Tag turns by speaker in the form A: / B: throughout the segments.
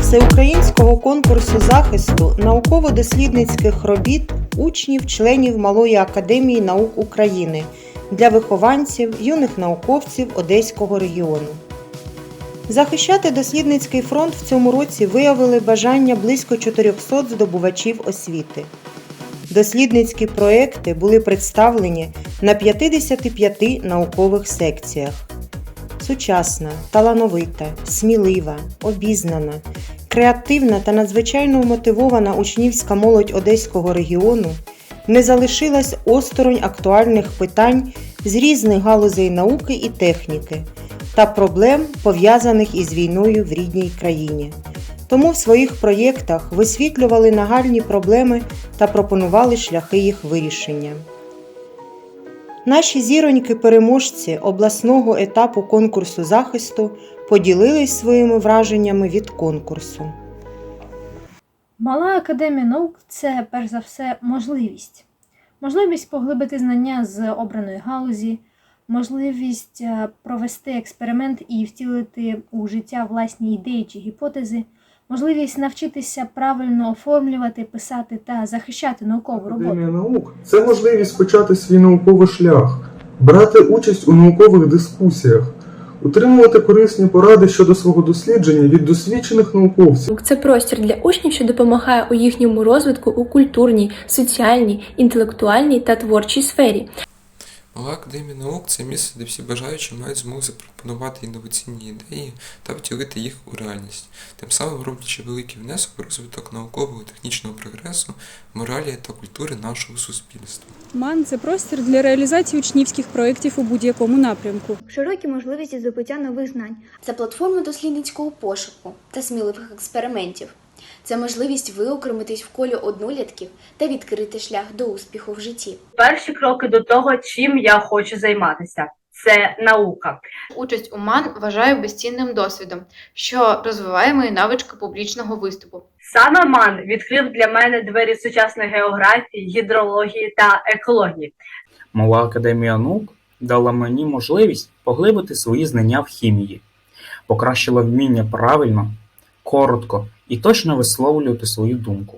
A: всеукраїнського конкурсу захисту науково-дослідницьких робіт учнів членів Малої академії наук України для вихованців юних науковців Одеського регіону. Захищати дослідницький фронт в цьому році виявили бажання близько 400 здобувачів освіти. Дослідницькі проекти були представлені на 55 наукових секціях. Сучасна, талановита, смілива, обізнана, креативна та надзвичайно мотивована учнівська молодь Одеського регіону не залишилась осторонь актуальних питань з різних галузей науки і техніки та проблем, пов'язаних із війною в рідній країні. Тому в своїх проєктах висвітлювали нагальні проблеми та пропонували шляхи їх вирішення. Наші зіроньки-переможці обласного етапу конкурсу захисту поділились своїми враженнями від конкурсу.
B: Мала академія наук це перш за все можливість. Можливість поглибити знання з обраної галузі, можливість е, провести експеримент і втілити у життя власні ідеї чи гіпотези, можливість навчитися правильно оформлювати, писати та захищати наукову роботу.
C: Академія наук це можливість почати свій науковий шлях, брати участь у наукових дискусіях, отримувати корисні поради щодо свого дослідження від досвідчених науковців.
D: Це простір для учнів, що допомагає у їхньому розвитку у культурній, соціальній, інтелектуальній та творчій сфері.
E: Мала академія наук це місце, де всі бажаючі мають змогу запропонувати інноваційні ідеї та втілити їх у реальність, тим самим роблячи великий внесок у розвиток наукового технічного прогресу, моралі та культури нашого суспільства.
F: МАН це простір для реалізації учнівських проєктів у будь-якому напрямку.
G: широкі можливості здобуття нових знань.
H: Це платформа дослідницького пошуку та сміливих експериментів. Це можливість виокремитись в колі однолітків та відкрити шлях до успіху в житті.
I: перші кроки до того, чим я хочу займатися. Це наука.
J: Участь у МАН вважаю безцінним досвідом, що розвиває мої навички публічного виступу.
I: Саме МАН відкрив для мене двері сучасної географії, гідрології та екології.
K: Мала академія наук дала мені можливість поглибити свої знання в хімії, покращила вміння правильно, коротко і точно висловлювати свою думку.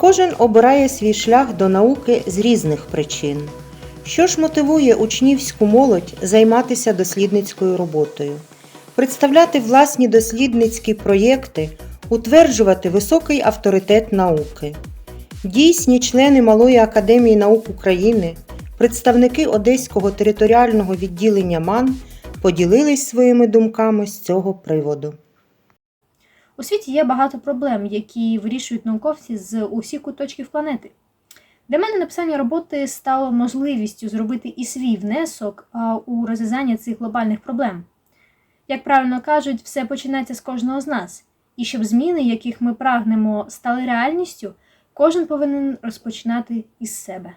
A: Кожен обирає свій шлях до науки з різних причин. Що ж мотивує учнівську молодь займатися дослідницькою роботою, представляти власні дослідницькі проєкти, утверджувати високий авторитет науки. Дійсні члени Малої академії наук України, представники Одеського територіального відділення МАН поділились своїми думками з цього приводу.
B: У світі є багато проблем, які вирішують науковці з усіх куточків планети. Для мене написання роботи стало можливістю зробити і свій внесок у розв'язання цих глобальних проблем. Як правильно кажуть, все починається з кожного з нас, і щоб зміни, яких ми прагнемо, стали реальністю, кожен повинен розпочинати із себе.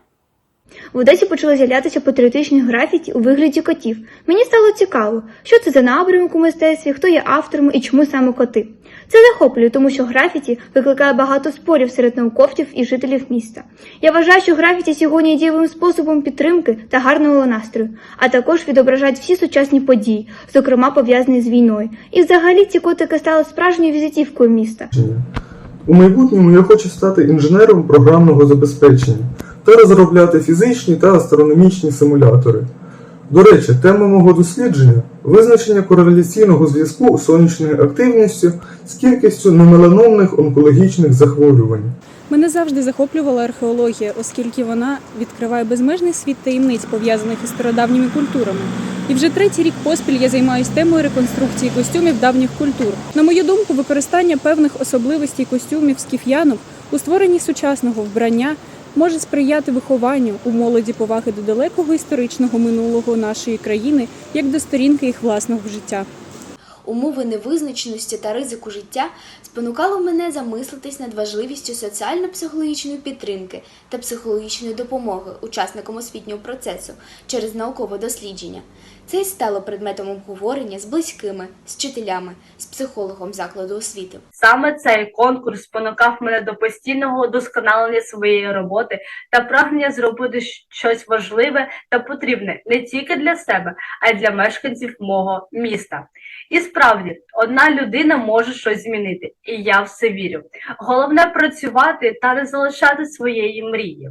G: В Одесі почали з'являтися патріотичні графіті у вигляді котів. Мені стало цікаво, що це за напрямок у мистецтві, хто є автором і чому саме коти. Це захоплює, тому що графіті викликає багато спорів серед науковців і жителів міста. Я вважаю, що графіті сьогодні є дієвим способом підтримки та гарного настрою, а також відображають всі сучасні події, зокрема пов'язані з війною. І взагалі ці котики стали справжньою візитівкою міста.
C: У майбутньому я хочу стати інженером програмного забезпечення та розробляти фізичні та астрономічні симулятори. До речі, тема мого дослідження визначення кореляційного зв'язку з сонячною активністю з кількістю немеланомних онкологічних захворювань.
F: Мене завжди захоплювала археологія, оскільки вона відкриває безмежний світ таємниць, пов'язаних із стародавніми культурами. І вже третій рік поспіль я займаюся темою реконструкції костюмів давніх культур. На мою думку, використання певних особливостей костюмів скіф'янок у створенні сучасного вбрання може сприяти вихованню у молоді поваги до далекого історичного минулого нашої країни як до сторінки їх власного життя.
H: Умови невизначеності та ризику життя спонукали мене замислитись над важливістю соціально-психологічної підтримки та психологічної допомоги учасникам освітнього процесу через наукове дослідження. Це й стало предметом обговорення з близькими, з вчителями, з психологом закладу освіти.
I: Саме цей конкурс спонукав мене до постійного удосконалення своєї роботи та прагнення зробити щось важливе та потрібне не тільки для себе, а й для мешканців мого міста. І справді, одна людина може щось змінити, і я в це вірю. Головне працювати та не залишати своєї мрії.